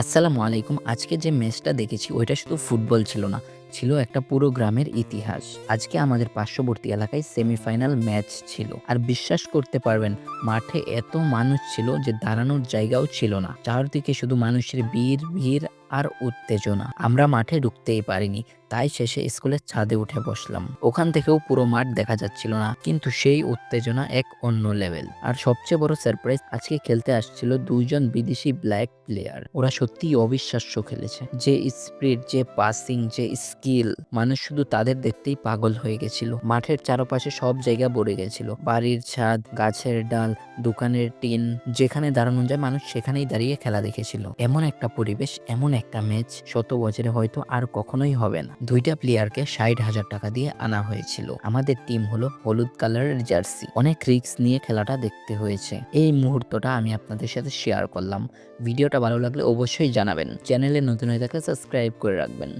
আসসালামু আলাইকুম। আজকে যে ম্যাচটা দেখেছি, ওইটা শুধু ফুটবল ছিল না, ছিল একটা পুরো গ্রামের ইতিহাস। আজকে আমাদের পার্শ্ববর্তী এলাকায় সেমিফাইনাল ম্যাচ ছিল। আর বিশ্বাস করতে পারবেন, মাঠে এত মানুষ ছিল যে দাঁড়ানোর জায়গাও ছিল না। চারদিকে শুধু মানুষের ভিড় ভিড় আর উত্তেজনা। আমরা মাঠে ঢুকতেই পারিনি, তাই শেষে স্কুলের ছাদে উঠে বসলাম। ওখান থেকেও পুরো মাঠ দেখা যাচ্ছিল না, কিন্তু সেই উত্তেজনা এক অন্য লেভেল। আর সবচেয়ে বড় সারপ্রাইজ আজকে খেলতে আসছিল দুইজন বিদেশি ব্ল্যাক প্লেয়ার ওরা সত্যিই অবিশ্বাস্য খেলেছে। যে স্পিড যে পাসিং যে স্কিল মানুষ শুধু তাদের দেখতেই পাগল হয়ে গেছিল। মাঠের চারপাশে সব জায়গা ভরে গেছিল। বাড়ির ছাদ, গাছের ডাল, দোকানের টিন, যেখানে দাঁড়ানো যায় মানুষ সেখানেই দাঁড়িয়ে খেলা দেখেছিল। এমন একটা পরিবেশ, এমন একটা ম্যাচ শত বছরে হয়তো আর কখনোই হবে না। দুইটা প্লেয়ারকে ষাট হাজার টাকা দিয়ে আনা হয়েছিল। আমাদের টিম হলো হলুদ কালারের জার্সি। অনেক রিক্স নিয়ে খেলাটা দেখতে হয়েছে। এই মুহূর্তটা আমি আপনাদের সাথে শেয়ার করলাম। ভিডিওটা ভালো লাগলে অবশ্যই জানাবেন। চ্যানেলে নতুন হয়ে থাকলে সাবস্ক্রাইব করে রাখবেন।